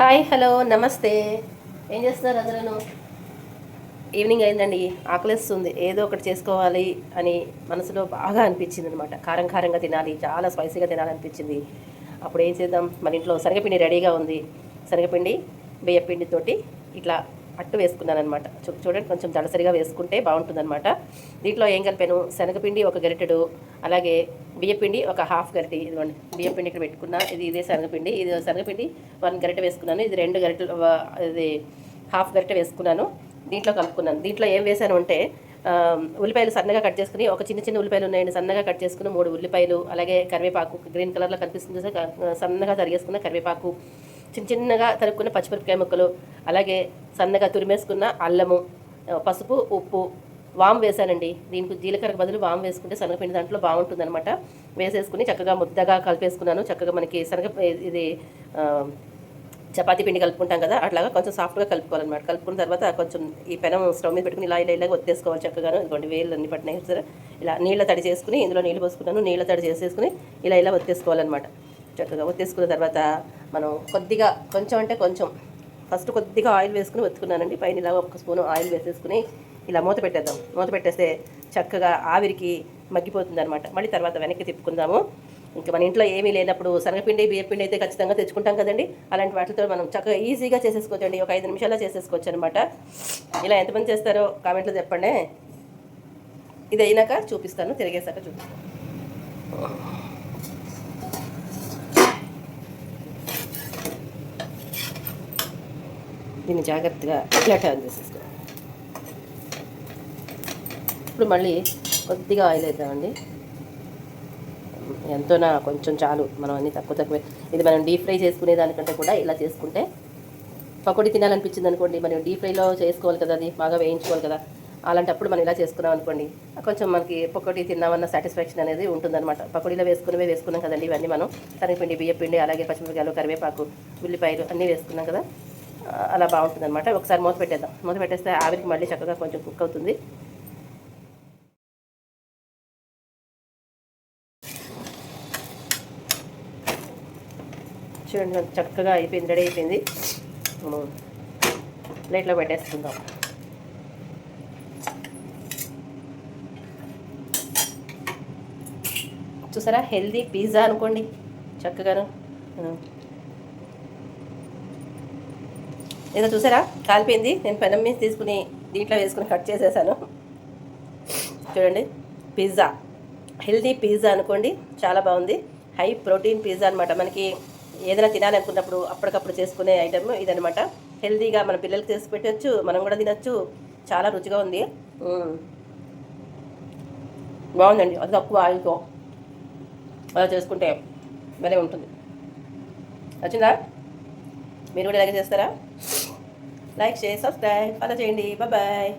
Hi hello నమస్తే. ఏం చేస్తున్నారు అందరూ? ఈవినింగ్ అయిందండి. ఆకలిస్తుంది. ఏదో ఒకటి చేసుకోవాలి అని మనసులో బాగా అనిపించింది అనమాట కారం కారంగా తినాలి. చాలా స్పైసీగా తినాలనిపించింది. అప్పుడు ఏం చేద్దాం? మన ఇంట్లో శనగపిండి రెడీగా ఉంది. శనగపిండి బియ్యపిండితోటి ఇట్లా అట్టు వేసుకున్నాను అనమాట చూడండి కొంచెం దళసరిగా వేసుకుంటే బాగుంటుందన్నమాట. దీంట్లో ఏం కలిపాను? శనగపిండి ఒక గరిటెడు అలాగే బియ్యపిండి ఒక హాఫ్ గరిటె. ఇదిగోండి బియ్యపిండి ఇక్కడ పెట్టుకున్నా. ఇది ఇదే శనగపిండి. ఇది శనగపిండి వన్ గరిటె వేసుకున్నాను. ఇది రెండు గరిటెలు ఇది హాఫ్ గరిటె వేసుకున్నాను. దీంట్లో కలుపుకున్నాను. దీంట్లో ఏం వేసాను అంటే ఉల్లిపాయలు సన్నగా కట్ చేసుకుని ఒక చిన్న చిన్న ఉల్లిపాయలు ఉన్నాయండి సన్నగా కట్ చేసుకుని మూడు ఉల్లిపాయలు అలాగే కరివేపాకు గ్రీన్ కలర్లో కనిపిస్తుంది సన్నగా తరిగేసుకున్న కరివేపాకు చిన్న చిన్నగా తరుక్కున్న పచ్చిమిరపకాయ ముక్కలు అలాగే సన్నగా తురిమేసుకున్న అల్లము పసుపు ఉప్పు వామ్ వేసానండి దీనికి జీలకర్రకు బదులు వామ్ వేసుకుంటే శనగపిండి దాంట్లో బాగుంటుందన్నమాట. వేసేసుకుని చక్కగా ముద్దగా కలిపేసుకున్నాను. చక్కగా మనకి శనగ ఇది చపాతీ పిండి కలుపుకుంటాం కదా అట్లాగా కొంచెం సాఫ్ట్గా కలుపుకోవాలన్నమాట. కలుపుకున్న తర్వాత కొంచెం ఈ పెనం స్టవ్ మీద పెట్టుకుని ఇలా ఇలా ఇలా ఒత్తేసుకోవాలి చక్కగాను. ఇదిగోండి వేలు అన్ని పట్టినాయి సరే. ఇలా నీళ్ళ తడి చేసుకుని ఇందులో నీళ్ళు పోసుకున్నాను. నీళ్ళ తడి చేసేసుకుని ఇలా ఇలా ఒత్తేసుకోవాలన్నమాట. చక్కగా ఒత్తేసుకున్న తర్వాత మనం కొద్దిగా కొంచెం అంటే కొంచెం. ఫస్ట్ కొద్దిగా ఆయిల్ వేసుకుని ఒత్తుకున్నానండి. పైన ఇలా ఒక స్పూన్ ఆయిల్ వేసేసుకుని ఇలా మూత పెట్టేద్దాం. మూత పెట్టేస్తే చక్కగా ఆవిరికి మగ్గిపోతుంది అనమాట మళ్ళీ తర్వాత వెనక్కి తిప్పుకుందాము. ఇంకా మన ఇంట్లో ఏమీ లేనప్పుడు శనగపిండి బియ్యపిండి అయితే ఖచ్చితంగా తెచ్చుకుంటాం కదండి. అలాంటి వాటితో మనం చక్కగా ఈజీగా చేసేసుకోవచ్చండి. ఒక ఐదు నిమిషాల్లో చేసేసుకోవచ్చు అనమాట ఇలా ఎంతమంది చేస్తారో కామెంట్లో చెప్పండి. ఇది అయినాక చూపిస్తాను. తిరిగేసాక చూపిస్తాను. దీన్ని జాగ్రత్తగా ఇట్లా టర్న్ చేసేసుకో. ఇప్పుడు మళ్ళీ కొద్దిగా ఆయిల్ వేద్దామండి. ఎంతోనా కొంచెం చాలు మనం అన్ని తక్కువ తక్కువ. ఇది మనం డీప్ ఫ్రై చేసుకునే దానికంటే కూడా ఇలా చేసుకుంటే పకోడీ తినాలనిపించింది అనుకోండి మనం డీప్ ఫ్రైలో చేసుకోవాలి కదా అది బాగా వేయించుకోవాలి కదా. అలాంటప్పుడు మనం ఇలా చేసుకున్నాం అనుకోండి కొంచెం మనకి పకోడీ తిన్నామన్న సాటిస్ఫాక్షన్ అనేది ఉంటుందన్నమాట. పకోడీలో వేసుకునేవే వేసుకున్నాం కదండి ఇవన్నీ మనం శనగపిండి బియ్యపిండి అలాగే పచ్చిమిరపకాయలు కరివేపాకు ఉల్లిపాయలు అన్నీ వేసుకున్నాం కదా. అలా బాగుంటుంది అనమాట ఒకసారి మూత పెట్టేద్దాం. మూత పెట్టేస్తే ఆవిరికి మళ్ళీ చక్కగా కొంచెం కుక్ అవుతుంది. చూడండి చక్కగా అయిపోయింది రెడీ అయిపోయింది. ప్లేట్లో పెట్టేసుకుందాం. చూసారా? హెల్దీ పిజ్జా అనుకోండి. చక్కగాను. ఏదో చూసారా? కాలిపోయింది. నేను పెనం మీద తీసుకుని దీంట్లో వేసుకుని కట్ చేసేసాను. చూడండి. పిజ్జా. హెల్దీ పిజ్జా అనుకోండి. చాలా బాగుంది. హై ప్రోటీన్ పిజ్జా అనమాట మనకి ఏదైనా తినాలనుకున్నప్పుడు అప్పటికప్పుడు చేసుకునే ఐటమ్ ఇదనమాట హెల్దీగా మన పిల్లలకి చేసి పెట్టచ్చు. మనం కూడా తినచ్చు. చాలా రుచిగా ఉంది. బాగుందండి. అది తక్కువ ఆయిల్తో అలా చేసుకుంటే భలే ఉంటుంది. నచ్చిందా? మీరు కూడా ఇలాగే చేస్తారా? లైక్ షేర్ సబ్స్క్రైబ్ ఫాలో చేయండి బాయ్